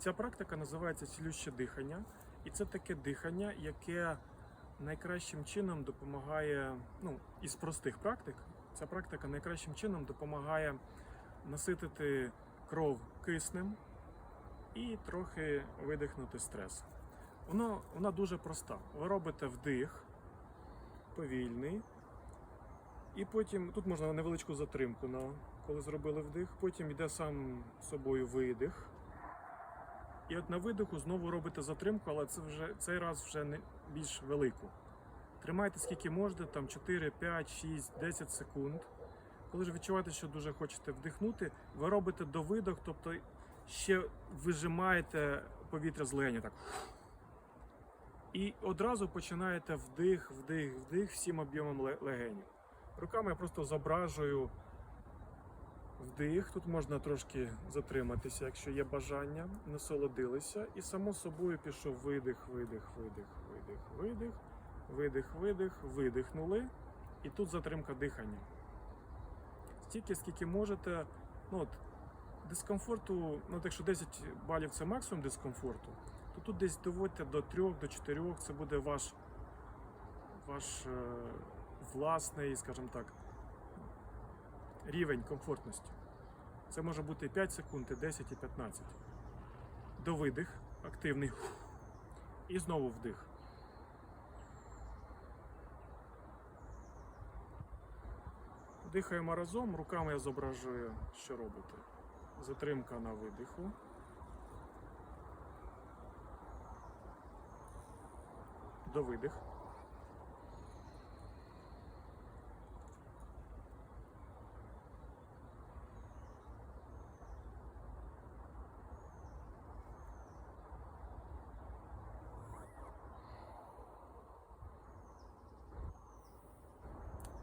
Ця практика називається цілюще дихання, і це таке дихання, яке найкращим чином допомагає, ну, із простих практик, ця практика найкращим чином допомагає наситити кров киснем і трохи видихнути стрес. Воно, вона дуже проста. Ви робите вдих повільний, і потім тут можна невеличку затримку, на, коли зробили вдих, потім йде сам собою видих. І от на видиху знову робите затримку, але це вже цей раз вже не більш велику. Тримайте скільки можете, там 4, 5, 6, 10 секунд. Коли ж відчуваєте, що дуже хочете вдихнути, ви робите довидох, тобто ще вижимаєте повітря з легені так. І одразу починаєте вдих, вдих, вдих всім об'ємом ле- легенів. Руками я просто зображую вдих. Тут можна трошки затриматися, якщо є бажання, насолодилися. І само собою пішов видих, видих, видих, видих, видих, видих, видих, видихнули. І тут затримка дихання. Стільки, скільки можете. Ну, от, дискомфорту, ну якщо 10 балів це максимум дискомфорту, то тут десь доводьте до 3, до 4, це буде ваш, ваш е, власний, скажімо так, рівень комфортності. Це може бути і 5 секунд, і 10, і 15. До видих, активний. І знову вдих. Дихаємо разом, руками я зображую, що робите. Затримка на видиху. До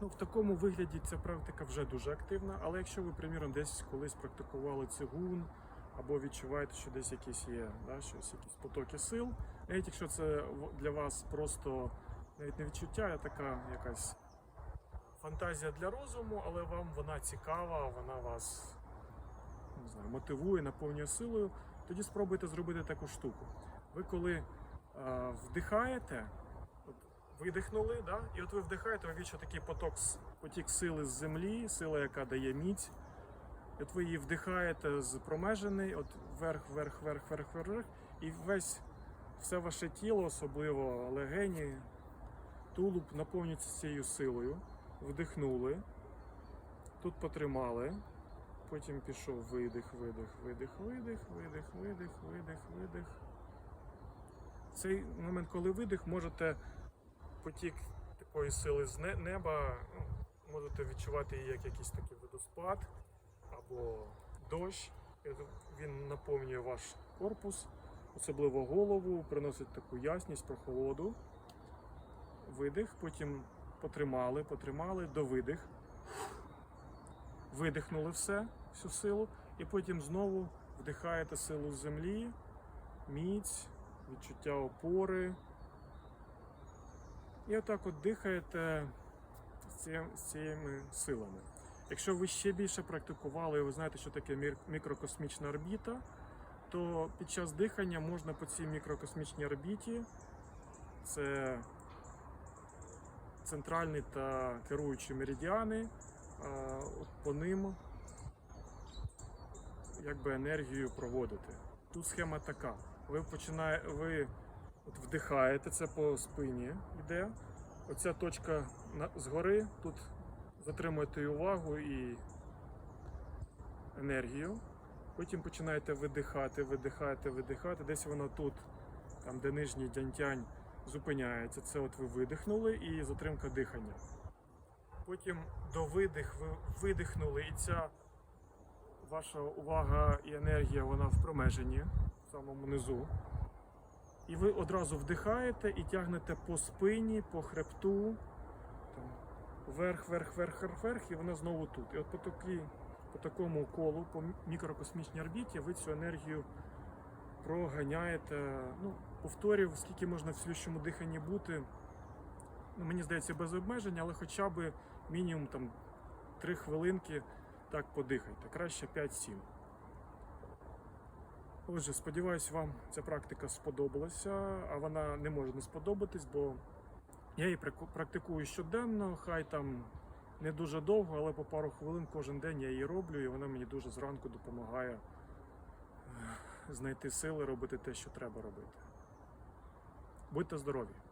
в такому вигляді ця практика вже дуже активна, але якщо ви, приміром, десь колись практикували цигун, або відчуваєте, що десь якісь є, да, щось, якісь потоки сил, навіть якщо це для вас просто навіть не відчуття, а така якась фантазія для розуму, але вам вона цікава, вона вас не знаю, мотивує, наповнює силою, тоді спробуйте зробити таку штуку. Ви коли е, вдихаєте, видихнули, да? і от ви вдихаєте, ви відчуєте такий поток, потік сили з землі, сила, яка дає міць. От ви її вдихаєте з промежений, от вверх, вверх, вверх, вверх, вверх, і весь все ваше тіло, особливо легені, тулуб наповнюється цією силою. Вдихнули, тут потримали, потім пішов видих, видих, видих, видих, видих, видих, видих, видих. Цей момент, коли видих, можете потік такої сили з неба, ну, можете відчувати її як якийсь такий водоспад або дощ. Він наповнює ваш корпус, особливо голову, приносить таку ясність, прохолоду. Видих, потім потримали, потримали, довидих. Видихнули все, всю силу, і потім знову вдихаєте силу з землі, міць, відчуття опори. І отак от дихаєте з цими силами. Якщо ви ще більше практикували і ви знаєте, що таке мікрокосмічна орбіта, то під час дихання можна по цій мікрокосмічній орбіті, це центральні та керуючі меридіани, по ним якби енергію проводити. Тут схема така. Ви починає, ви от вдихаєте, це по спині йде. Оця точка згори, тут затримуєте увагу і енергію. Потім починаєте видихати, видихати, видихати. Десь воно тут, там де нижній дянтянь, зупиняється. Це от ви видихнули і затримка дихання. Потім до видих ви видихнули, і ця ваша увага і енергія вона в промеженні, в самому низу. І ви одразу вдихаєте і тягнете по спині, по хребту, там, вверх, вверх, вверх, вверх, вверх, і вона знову тут. І от по, такій, по такому колу, по мікрокосмічній орбіті, ви цю енергію проганяєте. Ну, повторів, скільки можна в слющому диханні бути. Ну, мені здається, без обмежень, але хоча б мінімум там 3 хвилинки так подихайте. Краще 5-7. Отже, сподіваюсь, вам ця практика сподобалася, а вона не може не сподобатись, бо я її практикую щоденно, хай там не дуже довго, але по пару хвилин кожен день я її роблю, і вона мені дуже зранку допомагає е, знайти сили робити те, що треба робити. Будьте здорові!